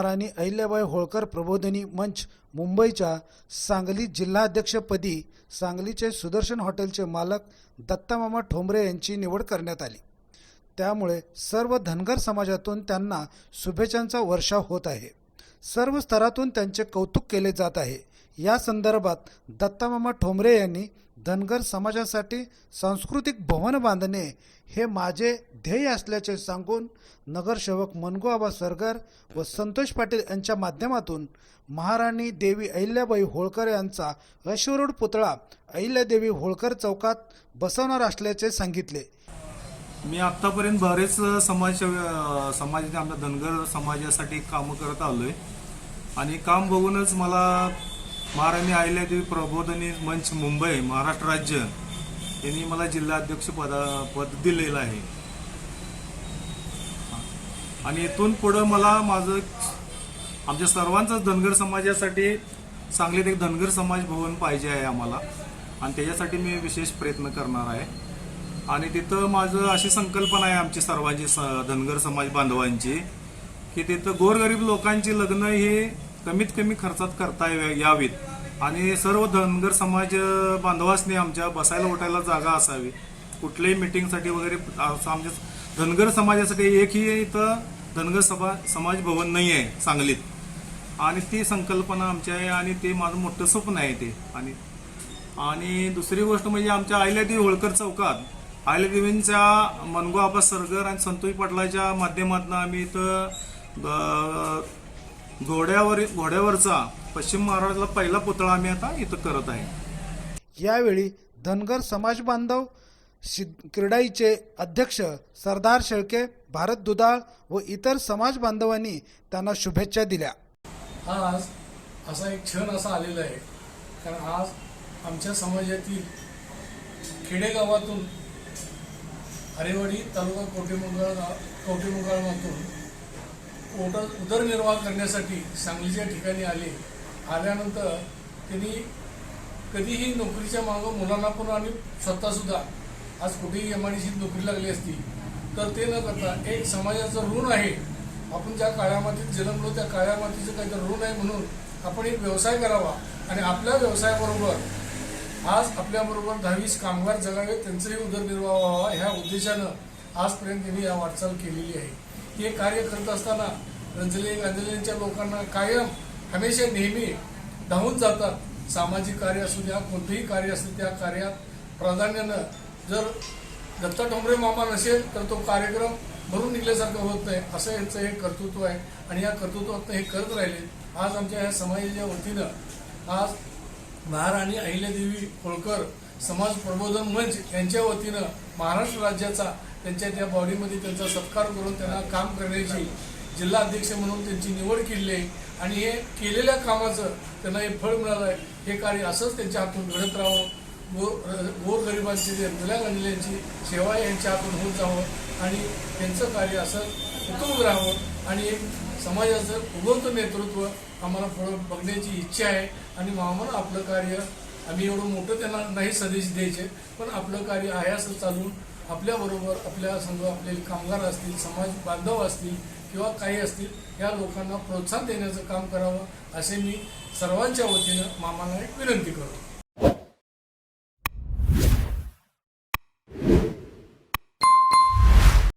महाराणी अहिल्याबाई होळकर प्रबोधिनी मंच मुंबईच्या सांगली जिल्हाध्यक्षपदी सांगलीचे सुदर्शन हॉटेलचे मालक दत्तामामा ठोंबरे यांची निवड करण्यात आली. त्यामुळे सर्व धनगर समाजातून त्यांना शुभेच्छांचा वर्षाव होत आहे. सर्व स्तरातून त्यांचे कौतुक केले जात आहे. या संदर्भात दत्तामामा ठोंबरे यांनी धनगर समाजासाठी सांस्कृतिक भवन बांधणे हे माझे ध्येय असल्याचे सांगून नगरसेवक मनगोआबा सरगर व संतोष पाटील यांच्या माध्यमातून महाराणी देवी अहिल्याबाई होळकर यांचा अश्वरूढ पुतळा अहिल्यादेवी होळकर चौकात बसवणार असल्याचे सांगितले. मी आत्तापर्यंत बरेच समाज अं, समाजाचे आमच्या धनगर समाजासाठी कामं करत आलो आहे आणि काम बघूनच मला महाराणी अहिल्यादेवी प्रबोधनी मंच मुंबई महाराष्ट्र राज्य. यांनी मला जिल्हाध्यक्ष पदा पद दिलेलं आहे. आणि इथून पुढं मला माझं आमच्या सर्वांचं धनगर समाजासाठी सांगलीत एक धनगर समाज भवन पाहिजे आहे आम्हाला. आणि त्याच्यासाठी मी विशेष प्रयत्न करणार आहे. आणि तिथं माझं अशी संकल्पना आहे आमची सर्वांची स- धनगर समाज बांधवांची की तिथं गोरगरीब लोकांची लग्न हे कमीत कमी खर्चात करता यावे- यावीत. आणि सर्व धनगर समाज अं, बांधवांनी आमच्या बसायला उठायला जागा असावी. कुठल्याही मिटिंगसाठी वगैरे असं आमच्या धनगर समाजासाठी एकही इथं धनगर सभा समाज भवन नाही आहे सांगलीत. आणि ती संकल्पना आमची आहे आणि ते माझं मोठं स्वप्न आहे ते. आणि आणि दुसरी गोष्ट म्हणजे आमच्या अहिल्यादेवी होळकर चौकात अहिल्यादेवींच्या मनगो आबा सरगर आणि संतोष पाटलाच्या माध्यमातून आम्ही इथं घोड्यावर घोड्यावरचा पश्चिम महाराष्ट्रातला पहिला पुतळा आम्ही आता इथं करत आहे. यावेळी धनगर समाज बांधव क्रीडाईचे अध्यक्ष सरदार शेळके भारत दुधाळ व इतर समाज बांधवांनी त्यांना शुभेच्छा दिल्या. आज असा एक क्षण असा आलेला आहे. कारण आज आमच्या समाजातील खेडेगावातून हरेवाडी तालुका कोटेमुगाळ कोटेमुगाळमधून उदर उदरनिर्वाह करण्यासाठी सांगलीच्या ठिकाणी आले. आल्यानंतर त्यांनी कधीही नोकरीच्या मागं मुलांना पण आणि स्वतःसुद्धा आज कुठेही एम आय नोकरी लागली असती तर ते न करता एक समाजाचं ऋण आहे. आपण ज्या काळ्या मातीत जन्मलो त्या काळ्या मातीचं काहीतरी ऋण आहे म्हणून आपण एक व्यवसाय करावा आणि आपल्या व्यवसायाबरोबर आज आपल्याबरोबर दहावीस कामगार जगावे त्यांचंही उदरनिर्वाह व्हावा ह्या उद्देशानं आजपर्यंत त्यांनी या वाटचाल केलेली आहे. हे कार्य करत असताना रंजले गांजलेंच्या लोकांना कायम हमेशा नेहमी धावून जातात. सामाजिक कार्य असू द्या कोणतंही कार्य असेल त्या कार्यात प्राधान्यानं जर दत्ता ठोंबरे मामा नसेल तर तो कार्यक्रम भरून निघल्यासारखं होत नाही. असं यांचं हे कर्तृत्व आहे. आणि या कर्तृत्वातनं हे करत राहिले. आज आमच्या ह्या समाजाच्या वतीनं आज महाराणी अहिल्यादेवी होळकर समाज प्रबोधन मंच यांच्या वतीनं महाराष्ट्र राज्याचा त्यांच्या त्या बॉडीमध्ये त्यांचा सत्कार करून त्यांना काम करण्याची जिल्हा अध्यक्ष म्हणून त्यांची निवड केली आहे. आणि हे केलेल्या कामाचं त्यांना हे फळ मिळालं आहे. हे कार्य असंच त्यांच्या हातून घडत राहावं. गोर गोरगरिबांची जे मुल्या गणलेल्यांची सेवा यांच्या हातून होत जावं. आणि त्यांचं कार्य असं उत्तम राहावं. आणि एक समाजाचं उगवतं नेतृत्व आम्हाला पुढं बघण्याची इच्छा आहे. आणि आम्हाला आपलं कार्य आम्ही एवढं मोठं त्यांना नाही सदेश द्यायचे पण आपलं कार्य आयासं चालून आपल्याबरोबर आपल्या संघ आपले कामगार असतील समाज बांधव असतील किंवा काही असतील या लोकांना प्रोत्साहन देण्याचं काम करावं असे मी सर्वांच्या वतीनं मामांना एक विनंती करतो.